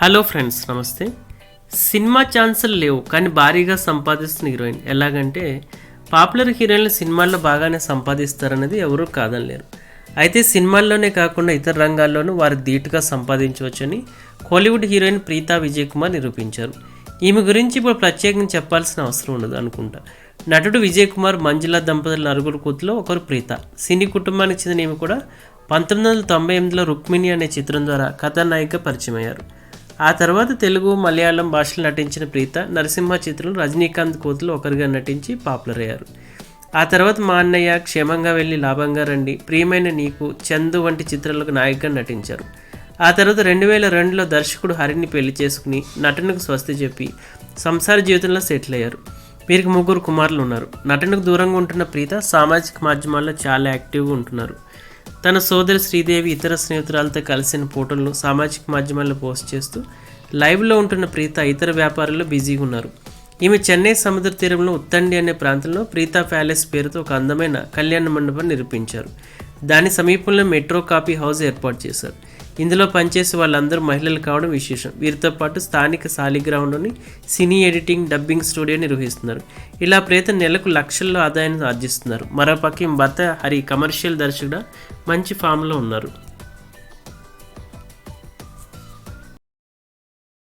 Hello friends నమస్తే. Cinema ఛాన్సులు లేవు కానీ భారీగా సంపాదిస్తున్న హీరోయిన్. ఎలాగంటే పాపులర్ హీరోయిన్లు సినిమాల్లో బాగానే సంపాదిస్తారనేది ఎవరూ కాదనలేరు. అయితే సినిమాల్లోనే కాకుండా ఇతర రంగాల్లోనూ వారు ధీటుగా సంపాదించవచ్చని కోలీవుడ్ హీరోయిన్ ప్రీతా విజయ్ కుమార్ నిరూపించారు. ఈమె గురించి ఇప్పుడు ప్రత్యేకంగా చెప్పాల్సిన అవసరం ఉండదు అనుకుంటా. నటుడు విజయ్ కుమార్ మంజుల దంపతుల నలుగురు కూతులో ఒకరు ప్రీత. సినీ కుటుంబానికి చెందిన ఈమె కూడా పంతొమ్మిది వందల తొంభై ఎనిమిదిలో రుక్మిణి అనే చిత్రం ద్వారా కథానాయిక పరిచయం అయ్యారు ఆ తర్వాత తెలుగు మలయాళం భాషలో నటించిన ప్రీత నరసింహ చిత్రంలో రజనీకాంత్ కోతులు ఒకరిగా నటించి పాపులర్ అయ్యారు. ఆ తర్వాత మా అన్నయ్య క్షేమంగా వెళ్ళి లాభంగా రండి ప్రియమైన నీకు చందు వంటి చిత్రాలకు నాయకుగా నటించారు. ఆ తర్వాత రెండు వేల రెండులో దర్శకుడు హరిని పెళ్ళి చేసుకుని నటనకు స్వస్తి చెప్పి సంసార జీవితంలో సెటిల్ అయ్యారు. వీరికి ముగ్గురు కుమారులు ఉన్నారు. నటనకు దూరంగా ఉంటున్న ప్రీత సామాజిక మాధ్యమాల్లో చాలా యాక్టివ్గా ఉంటున్నారు. తన సోదరి శ్రీదేవి ఇతర స్నేహితురాలతో కలిసిన ఫోటోలను సామాజిక మాధ్యమాల్లో పోస్ట్ చేస్తూ లైవ్లో ఉంటున్న ప్రీత ఇతర వ్యాపారాల్లో బిజీగా ఉన్నారు. ఈమె చెన్నై సముద్ర తీరంలో ఉత్తండి అనే ప్రాంతంలో ప్రీతా ప్యాలెస్ పేరుతో ఒక అందమైన కళ్యాణ మండపాన్ని నిర్మించారు. దాని సమీపంలో మెట్రో కాపీ హౌస్ ఏర్పాటు చేశారు. ఇందులో పనిచేసే వాళ్ళందరూ మహిళలు కావడం విశేషం. వీరితో పాటు స్థానిక శాలిగ్రామంలోని సినీ ఎడిటింగ్ డబ్బింగ్ స్టూడియో నిర్వహిస్తున్నారు. ఇలా ప్రేత నెలకు లక్షల్లో ఆదాయాన్ని ఆర్జిస్తున్నారు. మరోపక్క భర్త హరి కమర్షియల్ దర్శకుడు మంచి ఫామ్లో ఉన్నారు.